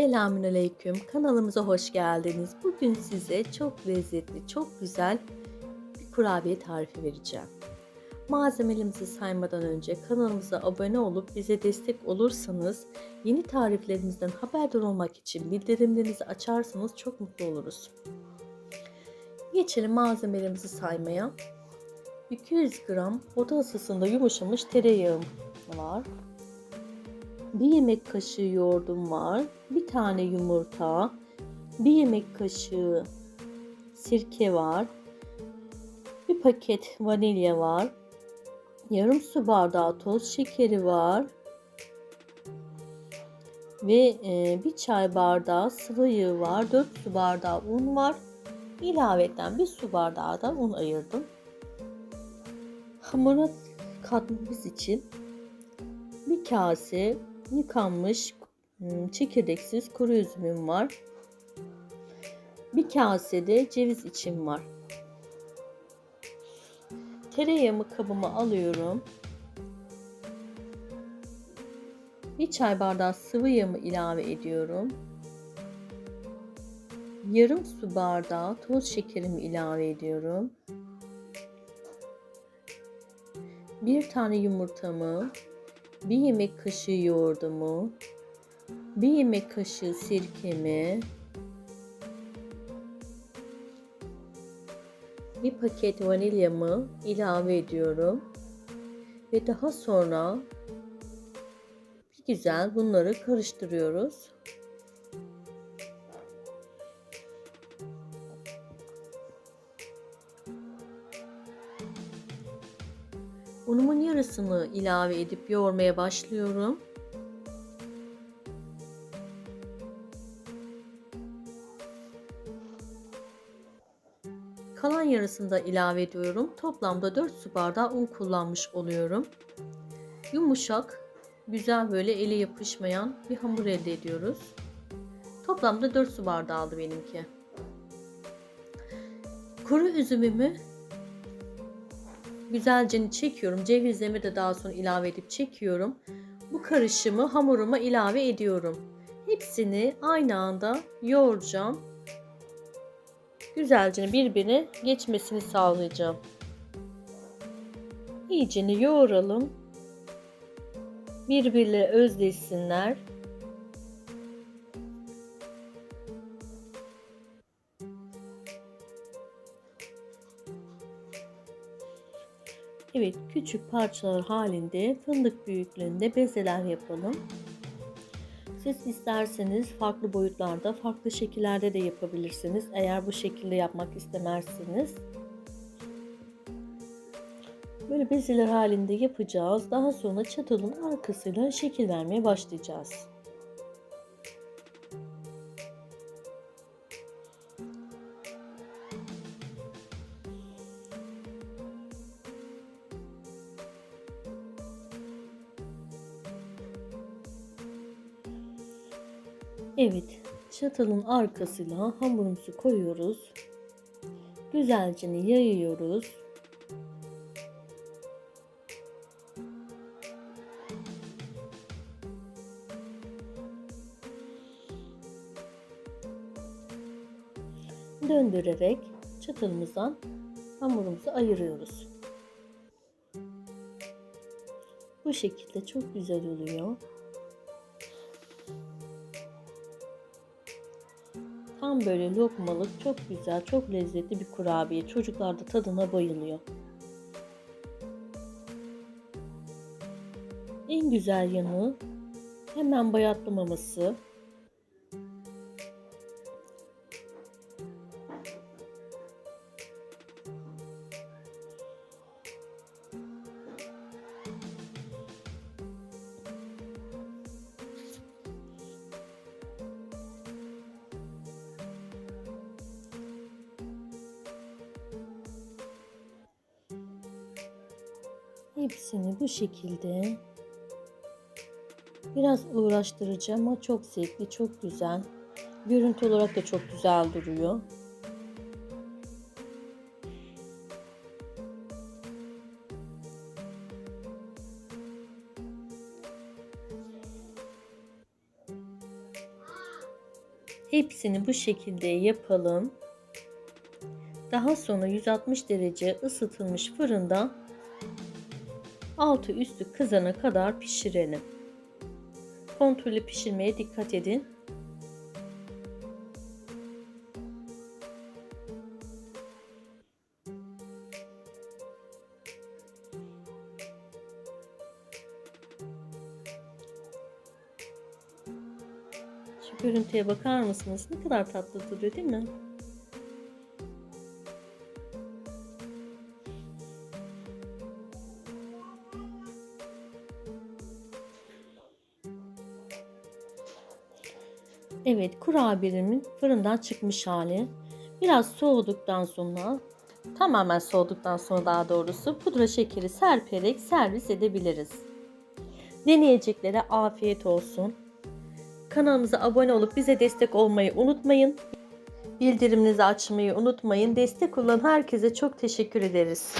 Selamünaleyküm. Kanalımıza hoş geldiniz. Bugün size çok lezzetli, çok güzel bir kurabiye tarifi vereceğim. Malzemelerimizi saymadan önce kanalımıza abone olup bize destek olursanız yeni tariflerimizden haberdar olmak için bildirimlerinizi açarsanız çok mutlu oluruz. Geçelim malzemelerimizi saymaya. 200 gram oda ısısında yumuşamış tereyağım var. Bir yemek kaşığı yoğurdum var. Bir tane yumurta. Bir yemek kaşığı sirke var. Bir paket vanilya var. Yarım su bardağı toz şekeri var. Ve e, bir çay bardağı sıvı yağ var. 4 su bardağı un var. İlaveten bir su bardağı da un ayırdım. Hamura katmamız için bir kase yıkanmış çekirdeksiz kuru üzümüm var. Bir kasede ceviz içim var. Tereyağımı kabıma alıyorum. Bir çay bardağı sıvı yağımı ilave ediyorum. Yarım su bardağı toz şekerimi ilave ediyorum. Bir tane yumurtamı bir yemek kaşığı yoğurdumu, bir yemek kaşığı sirkemi, bir paket vanilyamı ilave ediyorum ve daha sonra bir güzel bunları karıştırıyoruz. Unumun yarısını ilave edip yoğurmaya başlıyorum. Kalan yarısını da ilave ediyorum. Toplamda 4 su bardağı un kullanmış oluyorum. Yumuşak, güzel böyle ele yapışmayan bir hamur elde ediyoruz. Toplamda 4 su bardağı aldı benimki. Kuru üzümümü güzelce çekiyorum. Cevizlerimi de daha sonra ilave edip çekiyorum. Bu karışımı hamuruma ilave ediyorum. Hepsini aynı anda yoğuracağım. Güzelce birbirine geçmesini sağlayacağım. İyicini yoğuralım. Birbirle özleşsinler. Evet küçük parçalar halinde fındık büyüklüğünde bezeler yapalım. Siz isterseniz farklı boyutlarda, farklı şekillerde de yapabilirsiniz. Eğer bu şekilde yapmak istemezseniz. Böyle bezeler halinde yapacağız. Daha sonra çatalın arkasıyla şekil vermeye başlayacağız. Evet, çatalın arkasına hamurumuzu koyuyoruz. Güzelce yayıyoruz. Döndürerek çatalımızdan hamurumuzu ayırıyoruz. Bu şekilde çok güzel oluyor. Tam böyle lokmalık çok güzel, çok lezzetli bir kurabiye. Çocuklar da tadına bayılıyor. En güzel yanı hemen bayatlamaması. Hepsini bu şekilde biraz uğraştırıcı ama çok zevkli, çok güzel. Görüntü olarak da çok güzel duruyor. Hepsini bu şekilde yapalım. Daha sonra 160 derece ısıtılmış fırında altı üstü kızana kadar pişirelim. Kontrollü pişirmeye dikkat edin. Şu görüntüye bakar mısınız? Ne kadar tatlı duruyor değil mi? Evet, kurabiyelerimin fırından çıkmış hali. Biraz soğuduktan sonra, tamamen soğuduktan sonra daha doğrusu pudra şekeri serperek servis edebiliriz. Deneyeceklere afiyet olsun. Kanalımıza abone olup bize destek olmayı unutmayın. Bildiriminizi açmayı unutmayın. Destek olan herkese çok teşekkür ederiz.